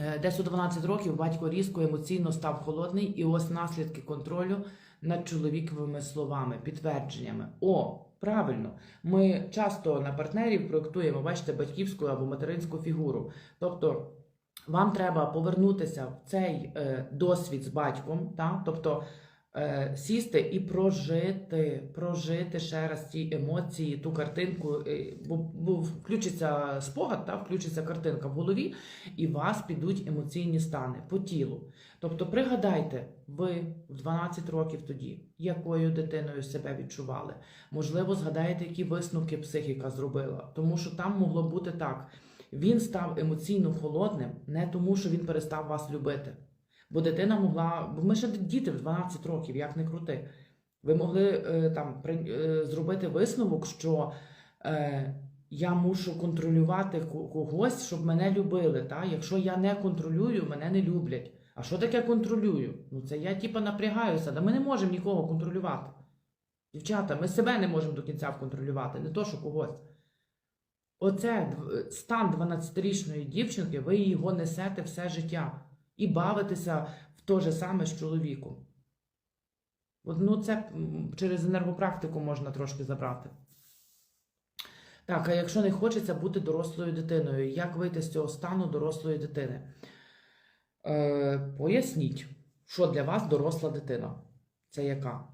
Е, Десь у 12 років батько різко емоційно став холодний, і ось наслідки контролю над чоловіковими словами, підтвердженнями. О, правильно, ми часто на партнерів проєктуємо, бачите, батьківську або материнську фігуру. Тобто вам треба повернутися в цей е, досвід з батьком, та? тобто сісти і прожити, прожити ще раз ті емоції, ту картинку, е, бо, бо включиться спогад, та? включиться картинка в голові, і вас підуть емоційні стани по тілу. Тобто пригадайте, ви в 12 років тоді, якою дитиною себе відчували. Можливо, згадаєте, які висновки психіка зробила, тому що там могло бути так. Він став емоційно холодним не тому, що він перестав вас любити. Бо дитина могла, бо ми ще діти в 12 років, як не крути. Ви могли е, там е, зробити висновок, що е, я мушу контролювати когось, щоб мене любили. Та? Якщо я не контролюю, мене не люблять. А що таке контролюю? Ну це я типа напрягаюся, да ми не можемо нікого контролювати. Дівчата, ми себе не можемо до кінця контролювати, не то, що когось. Оце стан 12-річної дівчинки, ви його несете все життя і бавитеся в те же саме з чоловіком. От, ну, це через енергопрактику можна трошки забрати. Так, а якщо не хочеться бути дорослою дитиною, як вийти з цього стану дорослої дитини? Е, поясніть, що для вас доросла дитина? Це яка?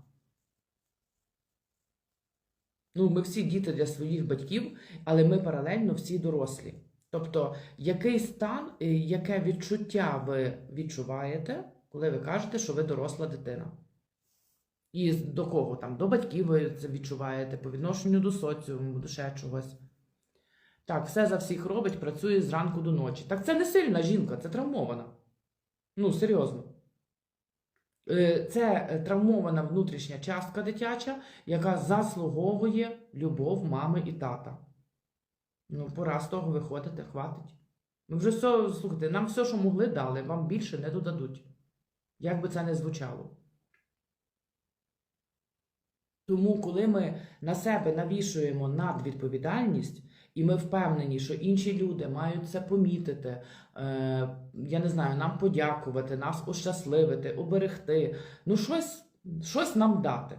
Ну, ми всі діти для своїх батьків, але ми паралельно всі дорослі. Тобто, який стан, е, яке відчуття ви відчуваєте, коли ви кажете, що ви доросла дитина? І до кого там? До батьків ви це відчуваєте, по відношенню до соціуму, до ще чогось. Так, все за всіх робить, працює зранку до ночі. Так це не сильна жінка, це травмована. Ну, серйозно. Е, Це е, травмована внутрішня частка дитяча, яка заслуговує любов мами і тата. Ну, пора з того виходити, хватить. Ми вже все, слухайте, нам все, що могли, дали, вам більше не додадуть. Як би це не звучало. Тому, коли ми на себе навішуємо надвідповідальність, і ми впевнені, що інші люди мають це помітити, е, я не знаю, нам подякувати, нас ощасливити, оберегти, ну щось, щось нам дати.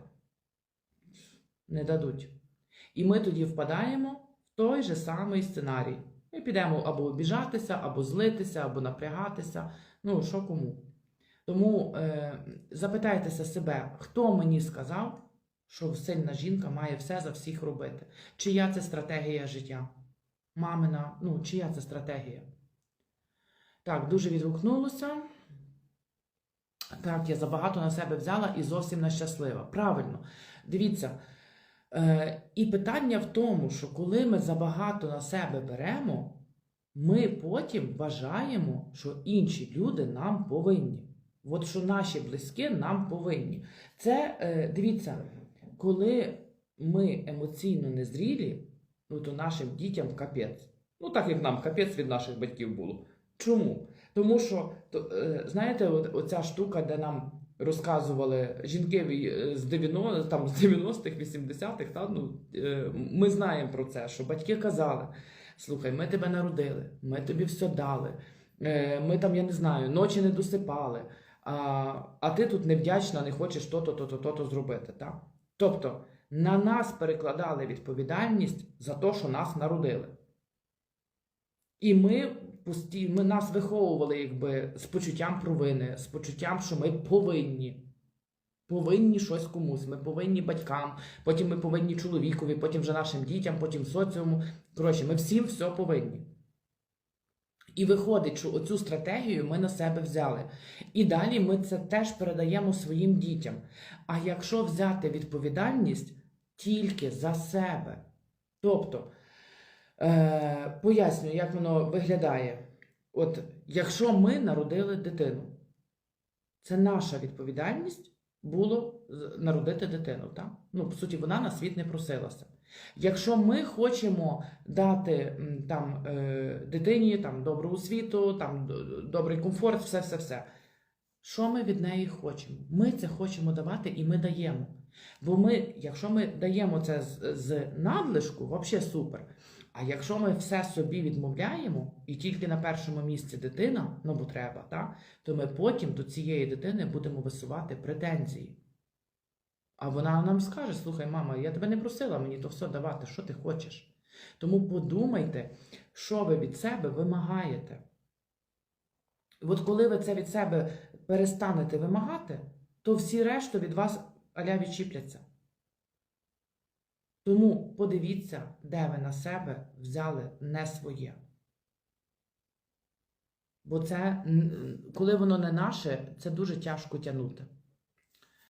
Не дадуть. І ми тоді впадаємо той же самий сценарій. Ми підемо або обіжатися, або злитися, або напрягатися. Ну, що кому. Тому е, запитайтеся себе, хто мені сказав, що сильна жінка має все за всіх робити. Чия це стратегія життя? Мамина, ну, чия це стратегія? Так, дуже відгукнулося. Так, я забагато на себе взяла і зовсім нещаслива. Правильно. Дивіться. Е, і питання в тому, що коли ми забагато на себе беремо, ми потім вважаємо, що інші люди нам повинні. От що наші близькі нам повинні. Це, е, дивіться, коли ми емоційно незрілі, ну то нашим дітям капець. Ну, так як нам капець від наших батьків було. Чому? Тому що, то, е, знаєте, от, оця штука, де нам розказували жінки е, з 90, там, з 90-х, 80-х, та, ну, е, ми знаємо про це, що батьки казали: слухай, ми тебе народили, ми тобі все дали, е, ми там, я не знаю, ночі не досипали, а, а ти тут невдячна, не хочеш то-то, то-то, то-то зробити. Та? Тобто на нас перекладали відповідальність за те, що нас народили. І ми пості... ми нас виховували якби з почуттям провини, з почуттям, що ми повинні. Повинні щось комусь, ми повинні батькам, потім ми повинні чоловікові, потім вже нашим дітям, потім соціуму. Коротше, ми всім все повинні. І виходить, що оцю стратегію ми на себе взяли. І далі ми це теж передаємо своїм дітям. А якщо взяти відповідальність тільки за себе, тобто, е, пояснюю, як воно виглядає. От якщо ми народили дитину, це наша відповідальність було народити дитину. Так? Ну, по суті, вона на світ не просилася. Якщо ми хочемо дати там, е, дитині там, добру освіту, там, добрий комфорт, все, все, все. Що ми від неї хочемо? Ми це хочемо давати і ми даємо. Бо ми, якщо ми даємо це з, з надлишку, взагалі супер. А якщо ми все собі відмовляємо, і тільки на першому місці дитина, ну бо треба, так, то ми потім до цієї дитини будемо висувати претензії. А вона нам скаже: слухай, мама, я тебе не просила мені то все давати, що ти хочеш. Тому подумайте, що ви від себе вимагаєте. От коли ви це від себе перестанете вимагати, то всі решту від вас аля відчіпляться. Тому подивіться, де ви на себе взяли не своє. Бо це, коли воно не наше, це дуже тяжко тягнути.